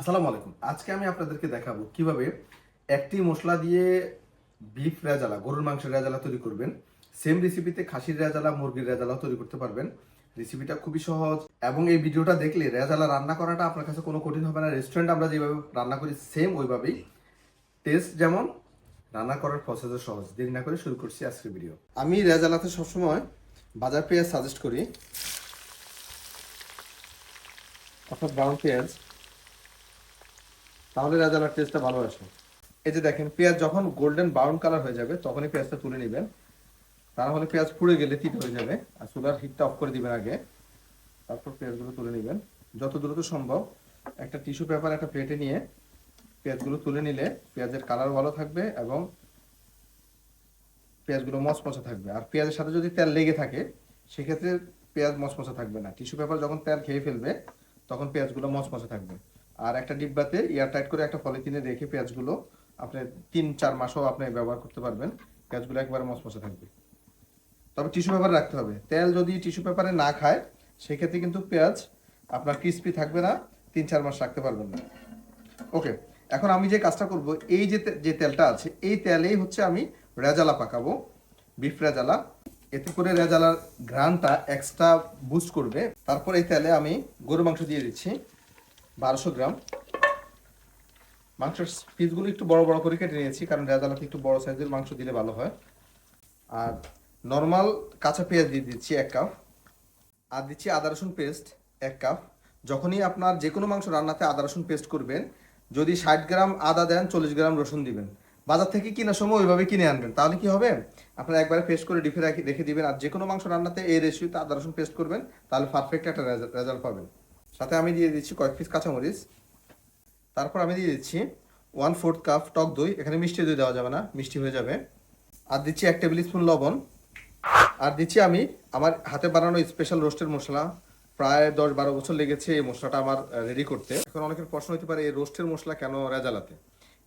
আসসালামু আলাইকুম। আজকে আমি আপনাদেরকে দেখাবো কীভাবে একটি মশলা দিয়ে বিফ রেজালা, গরুর মাংসের রেজালা তৈরি করবেন। সেম রেসিপিতে খাসির রেজালা, মুরগির রেজালা তৈরি করতে পারবেন। রেসিপিটা খুবই সহজ এবং এই ভিডিওটা দেখলে রেজালা রান্না করাটা আপনার কাছে কোনো কঠিন হবে না। রেস্টুরেন্ট আমরা যেভাবে রান্না করি সেম ওইভাবেই। টেস্ট যেমন, রান্না করার প্রসেসও সহজ। দেরি না করে শুরু করছি আজকের ভিডিও আমি রেজালাতে সবসময় বাজার পেঁয়াজ সাজেস্ট করি। অর্থাৎ ব্রাউন পেঁয়াজ। তাহলে রাজালার টেস্টটা ভালো আসে। এই যে দেখেন, পেঁয়াজ যখন গোল্ডেন ব্রাউন কালার হয়ে যাবে, তখনই পেঁয়াজটা তুলে নেবেন। তাহলে পেঁয়াজ পুড়ে গেলে তিত হয়ে যাবে, আর চুলার হিটটা অফ করে দিবেন আগে। তারপর পেঁয়াজগুলো তুলে নেবেন। যত দ্রুত সম্ভব একটা টিস্যু পেপার একটা প্লেটে নিয়ে পেঁয়াজগুলো তুলে নিলে পেঁয়াজের কালার ভালো থাকবে এবং পেঁয়াজগুলো মচমচে থাকবে। আর পেঁয়াজের সাথে যদি তেল লেগে থাকে, সেক্ষেত্রে পেঁয়াজ মচমচে থাকবে না। টিস্যু পেপার যখন তেল খেয়ে ফেলবে, তখন পেঁয়াজগুলো মচমচে থাকবে। আর একটা ডিব্বাতে এয়ার টাইট করে একটা পলিথিনে রেখে পেঁয়াজগুলো আপনি তিন, চার মাসও আপনি ব্যবহার করতে পারবেন। পেঁয়াজগুলো একবারে মচমচে থাকবে। তবে টিস্যু পেপার রাখতে হবে। তেল যদি টিস্যু পেপারে না খায়, সেক্ষেত্রে কিন্তু পেঁয়াজ আপনার ক্রিস্পি থাকবে না, তিন, চার মাস রাখতে পারবেন না। ওকে, এখন আমি যে কাজটা করব, এই যে যে তেলটা আছে, এই তেলেই হচ্ছে আমি রেজালা পাকাবো। বিফ রেজালা। এতে করে রেজালার ঘ্রাণটা এক্সট্রা বুস্ট করবে। তারপর এই তেলে আমি গরু মাংস দিয়ে দিচ্ছি। বারোশো গ্রাম। মাংসের পিসগুলো একটু বড় বড় করে কেটে নিয়েছি, কারণ রেজালাতে একটু বড় সাইজের মাংস দিলে ভালো হয়। আর নর্মাল কাঁচা পেঁয়াজ দিয়ে দিচ্ছি এক কাপ আর দিচ্ছি আদা রসুন পেস্ট এক কাপ যখনই আপনার যে কোনো মাংস রান্নাতে আদা রসুন পেস্ট করবেন, যদি ষাট গ্রাম আদা দেন, চল্লিশ গ্রাম রসুন দিবেন। বাজার থেকে কেনার সময় ওইভাবে কিনে আনবেন। তাহলে কি হবে? আপনারা একবারে পেস্ট করে ডিফে রাখি দিবেন, আর যে কোনো মাংস রান্নাতে এই রেশিওতে আদা রসুন পেস্ট করবেন, তাহলে পারফেক্ট একটা রেজাল্ট পাবেন। সাথে আমি দিয়ে দিচ্ছি কয়েক পিস কাঁচামরিচ। তারপর আমি দিয়ে দিচ্ছি ওয়ান ফোর্থ কাপ টক দই। এখানে মিষ্টি দই দেওয়া যাবে না, মিষ্টি হয়ে যাবে। আর দিচ্ছি এক টেবিল স্পুন লবণ। আর দিচ্ছি আমি আমার হাতে বানানো স্পেশাল রোস্টের মশলা। প্রায় দশ বারো বছর লেগেছে এই মশলাটা আমার রেডি করতে। এখন অনেকের প্রশ্ন হতে পারে, এই রোস্টের মশলা কেন রেজালাতে?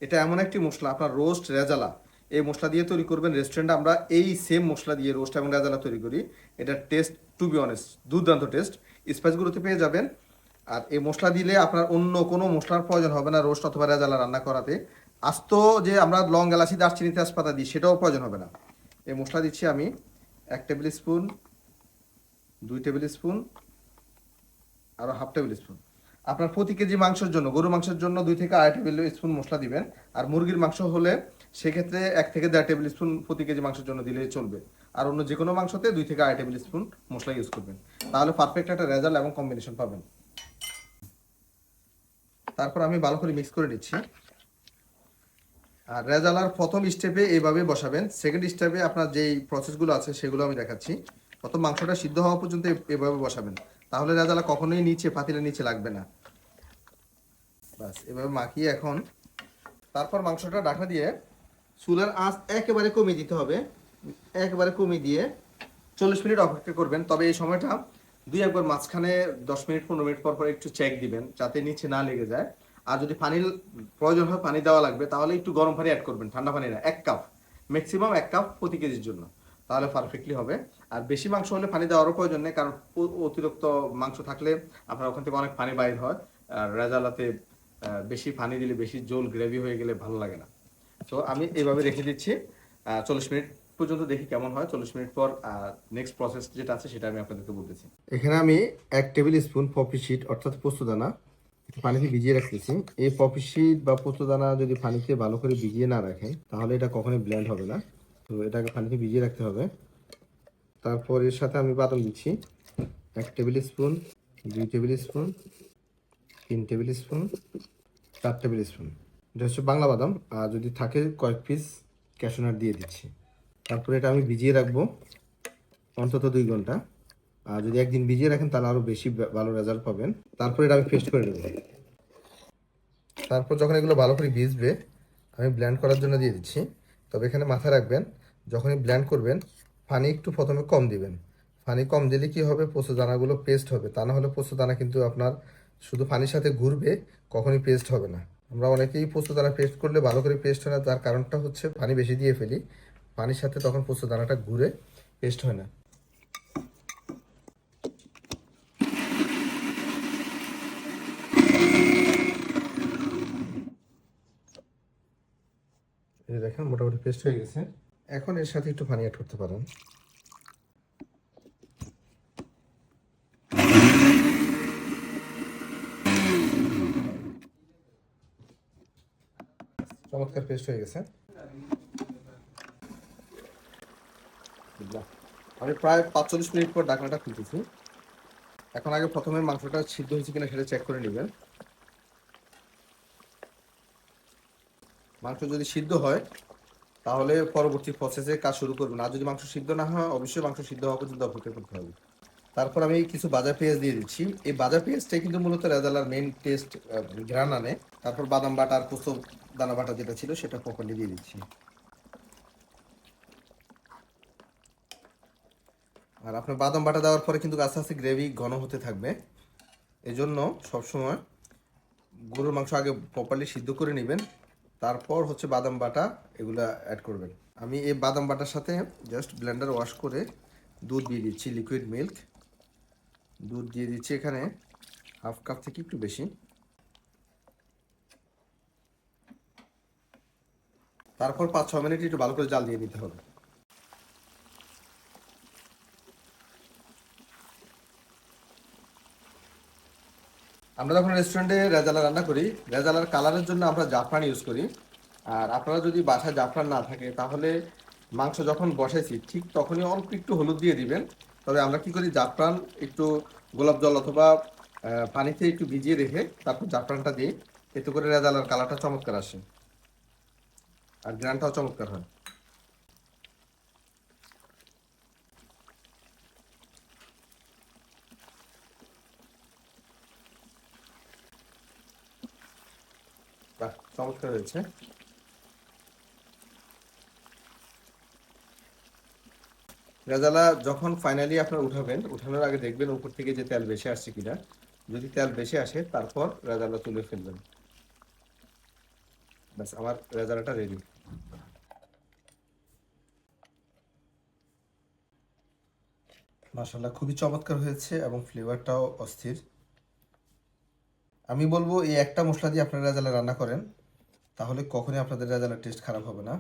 এটা এমন একটি মশলা, আপনার রোস্ট রেজালা। এই মশলা দিয়ে তৈরি করবেন রেস্টুরেন্টে আমরা এই সেম মশলা দিয়ে রোস্ট এবং রেজালা তৈরি করি। এটা টেস্ট টু বি অনেস্ট দুর্দান্ত টেস্ট স্পাইসগুলোতে পেয়ে যাবেন আর এই মশলা দিলে আপনার অন্য কোনো মশলার প্রয়োজন হবে না, রোস্ট অথবা রেজালা রান্না করাতে। আস্ত যে আমরা লং এলাচি, দারচিনি, তেজপাতা দিই, সেটাও প্রয়োজন হবে না। এই মশলা দিচ্ছি আমি এক টেবিল স্পুন, দুই টেবিল স্পুন আরও হাফ টেবিল স্পুন। আপনার প্রতি কেজি মাংসের জন্য গরু মাংসের জন্য দুই থেকে আড়াই টেবিল স্পুন মশলা দিবেন। আর মুরগির মাংস হলে সেক্ষেত্রে এক থেকে দেড় টেবিল স্পুন প্রতি কেজি মাংসের জন্য দিলেই চলবে। আর অন্য যে কোনো মাংসতে দুই থেকে আড়াই টেবিল স্পুন মশলা ইউজ করবেন। তাহলে পারফেক্ট একটা রেজাল্ট এবং কম্বিনেশন পাবেন। তারপর আমি ভালো করে মিক্স করে নিচ্ছি। আর রেজালার প্রথম স্টেপে এইভাবে বসাবেন। সেকেন্ড স্টেপে আপনার যেই প্রসেসগুলো আছে সেগুলো আমি দেখাচ্ছি। প্রথম মাংসটা সিদ্ধ হওয়া পর্যন্ত এভাবে বসাবেন। তাহলে রেজালা কখনোই নিচে, পাতিলের নিচে লাগবে না। বাস এভাবে মাখিয়ে এখন তারপর মাংসটা ঢাকা দিয়ে চুলার আঁচ একেবারে কমিয়ে দিতে হবে। একেবারে কমিয়ে দিয়ে চল্লিশ মিনিট অপেক্ষা করবেন। তবে এই সময়টা দুই একবার মাঝখানে দশ মিনিট, পনেরো মিনিট পর পর একটু চেক দিবেন, যাতে নিচে না লেগে যায়। আর যদি পানির প্রয়োজন হয়, পানি দেওয়া লাগবে, তাহলে একটু গরম পানি অ্যাড করবেন, ঠান্ডা পানি না, এক কাপ ম্যাক্সিমাম এক কাপ প্রতি কেজির জন্য। তাহলে পারফেক্টলি হবে। আর বেশি মাংস হলে পানি দেওয়ারও প্রয়োজন নেই, কারণ অতিরিক্ত মাংস থাকলে আপনার ওখান থেকে অনেক পানি বাইর হয়, আর রেজালাতে বেশি পানি দিলে বেশি জল গ্রেভি হয়ে গেলে ভালো লাগে না। তো আমি এইভাবে রেখে দিচ্ছি চল্লিশ মিনিট পর্যন্ত দেখি কেমন হয়। চল্লিশ মিনিট পর নেক্সট প্রসেস যেটা আছে সেটা আমি আপনাদেরকে বলতেছি। এখানে আমি এক টেবিল স্পুন পপি শিট অর্থাৎ পোস্তদানা পানিতে ভিজিয়ে রাখতেছি। এই পপি শিট বা পোস্তদানা যদি পানিতে ভালো করে ভিজিয়ে না রাখেন, তাহলে এটা কখনোই ব্ল্যান্ড হবে না। তো এটাকে পানিতে ভিজিয়ে রাখতে হবে। তারপর এর সাথে আমি বাদাম দিচ্ছি। এক টেবিল স্পুন, দুই টেবিল স্পুন, তিন টেবিল স্পুন, চার টেবিল স্পুন। এটা হচ্ছে বাংলা বাদাম। আর যদি থাকে কয়েক পিস ক্যাশনার দিয়ে দিচ্ছি। তারপরে এটা আমি ভিজিয়ে রাখব অন্তত দুই ঘণ্টা। আর যদি একদিন ভিজিয়ে রাখেন, তাহলে আরও বেশি ভালো রেজাল্ট পাবেন। তারপরে এটা আমি পেস্ট করে নেব। তারপর যখন এগুলো ভালো করে ভিজবে, আমি ব্ল্যান্ড করার জন্য দিয়ে দিচ্ছি। তবে এখানে মাথায় রাখবেন, যখনই ব্ল্যান্ড করবেন, পানি একটু প্রথমে কম দিবেন। পানি কম দিলে কি হবে? পোস্ত দানাগুলো পেস্ট হবে। তা না হলে পোস্ত দানা কিন্তু আপনার শুধু পানির সাথে ঘুরবে, কখনই পেস্ট হবে না। আমরা অনেকেই পোস্ত দানা পেস্ট করলে ভালো করে পেস্ট হয় না, তার কারণটা হচ্ছে পানি বেশি দিয়ে ফেলি। পানির সাথে তখন পোস্ত দানাটা ঘুরে পেস্ট হয় না। দেখেন, মোটামুটি পেস্ট হয়ে গেছে। এখন এর সাথে একটু পানি অ্যাড করতে পারেন। চমৎকার পেস্ট হয়ে গেছে। আমি প্রায় পাঁচচল্লিশ মিনিট পর ডাকনাটা খুলতেছি। এখন আগে প্রথমে মাংসটা সিদ্ধ হয়েছে কিনা সেটা চেক করে নেবেন। মাংস যদি সিদ্ধ হয়, তাহলে পরবর্তী প্রসেসে কাজ শুরু করবেন। আর যদি মাংস সিদ্ধ না হয়, অবশ্যই মাংস সিদ্ধ হওয়া পর্যন্ত অপেক্ষা করতে হবে। তারপর আমি কিছু বাজার পেঁয়াজ দিয়ে দিচ্ছি। এই বাজার পেঁয়াজটাই কিন্তু মূলত রেজালার মেন টেস্ট ঘ্রাণ আনে। তারপর বাদাম বাটা আর পোস্ত দানা বাটা যেটা ছিল, সেটা প্রপারলি দিয়ে দিচ্ছি। আর আপনার বাদাম বাটা দেওয়ার পরে কিন্তু আস্তে আস্তে গ্রেভি ঘন হতে থাকবে। এজন্য সবসময় গরুর মাংস আগে প্রপারলি সিদ্ধ করে নেবেন, তারপর হচ্ছে বাদাম বাটা এগুলা অ্যাড করবেন। আমি এই বাদাম বাটার সাথে জাস্ট ব্লেন্ডার ওয়াশ করে দুধ দিয়ে দিচ্ছি লিকুইড মিল্ক দুধ দিয়ে দিচ্ছি এখানে হাফ কাপ থেকে একটু বেশি। তারপর পাঁচ ছ মিনিট একটু ভালো করে জাল দিয়ে নিতে হবে। আমরা যখন রেস্টুরেন্টে রেজালা রান্না করি, রেজালার কালারের জন্য আমরা জাফরান ইউজ করি। আর আপনারা যদি বাসায় জাফরান না থাকে, তাহলে মাংস যখন বসাইছি, ঠিক তখনই অল্প একটু হলুদ দিয়ে দিবেন। তবে আমরা কি করি, জাফরান একটু গোলাপ জল অথবা পানিতে একটু ভিজিয়ে রেখে তারপর জাফরানটা দিই এতে করে রেজালার কালারটা চমৎকার আসে। আর গ্রানটাও চমৎকার হয়। চমৎকার হয়েছে রেজালা যখন ফাইনালি আপনার উঠাবেন উঠানোর আগে দেখবেন উপর থেকে যে তেল বেশি আসছে কিনা। যদি তেল বেশি আসে তারপর রেজালা তুলে ফেলবেন। ব্যাস আমার রেজালাটা রেডি মাশাল্লাহ খুবই চমৎকার হয়েছে এবং ফ্লেভারটাও অস্থির। আমি বলব এই একটা মশলা দিয়ে আপনারা রেজালা রান্না করেন। তাহলে কখনই আপনাদের রেজালার টেস্ট খারাপ হবে না।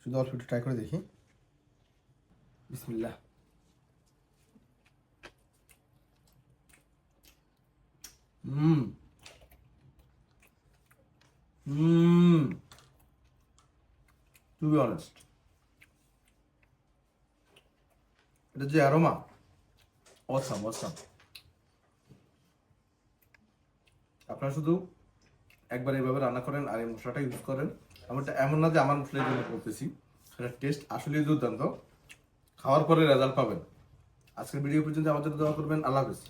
শুধু অল্প একটু ট্রাই করে দেখি। বিসমিল্লাহ। হুম। হুম। টু বি অনেস্ট এটা যে অ্যারোমা অসাম অসাম আপনারা শুধু একবার এইভাবে রান্না করেন আর এই মশলাটা ইউজ করেন। এমনটা এমন না যে আমার মশলার জন্য করতেছি। সেটা টেস্ট আসলেই দুর্দান্ত। খাওয়ার পরে রেজাল্ট পাবেন। আজকের ভিডিও পর্যন্ত আমাদের দোয়া করবেন। আল্লাহ হাফিজ।